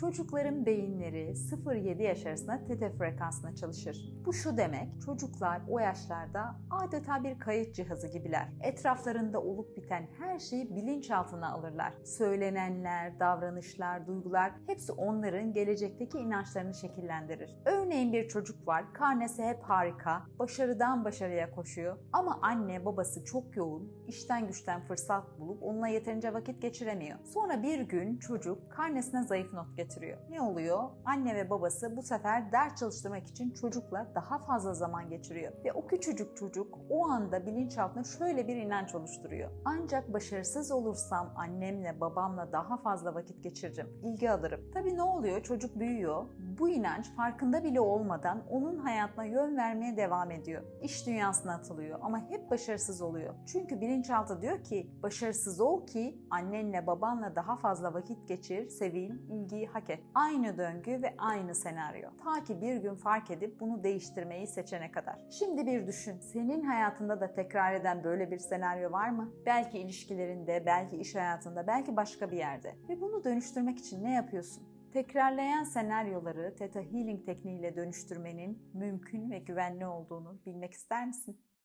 Çocukların beyinleri 0-7 yaş arasında teta frekansına çalışır. Bu şu demek, çocuklar o yaşlarda adeta bir kayıt cihazı gibiler. Etraflarında olup biten her şeyi bilinçaltına alırlar. Söylenenler, davranışlar, duygular hepsi onların gelecekteki inançlarını şekillendirir. Örneğin bir çocuk var, karnesi hep harika, başarıdan başarıya koşuyor ama anne babası çok yoğun, işten güçten fırsat bulup onunla yeterince vakit geçiremiyor. Sonra bir gün çocuk karnesine zayıf not getiriyor. Ne oluyor? Anne ve babası bu sefer ders çalıştırmak için çocukla daha fazla zaman geçiriyor. Ve o küçücük çocuk o anda bilinçaltında şöyle bir inanç oluşturuyor. Ancak başarısız olursam annemle babamla daha fazla vakit geçiririm, ilgi alırım. Tabii ne oluyor? Çocuk büyüyor. Bu inanç farkında bile olmadan onun hayatına yön vermeye devam ediyor. İş dünyasına atılıyor ama hep başarısız oluyor. Çünkü bilinçaltı diyor ki başarısız ol ki annenle babanla daha fazla vakit geçir, sevil, ilgiyi hak et. Aynı döngü ve aynı senaryo. Ta ki bir gün fark edip bunu değiştirmeyi seçene kadar. Şimdi bir düşün. Senin hayatında da tekrar eden böyle bir senaryo var mı? Belki ilişkilerinde, belki iş hayatında, belki başka bir yerde. Ve bunu dönüştürmek için ne yapıyorsun? Tekrarlayan senaryoları Theta Healing tekniğiyle dönüştürmenin mümkün ve güvenli olduğunu bilmek ister misin?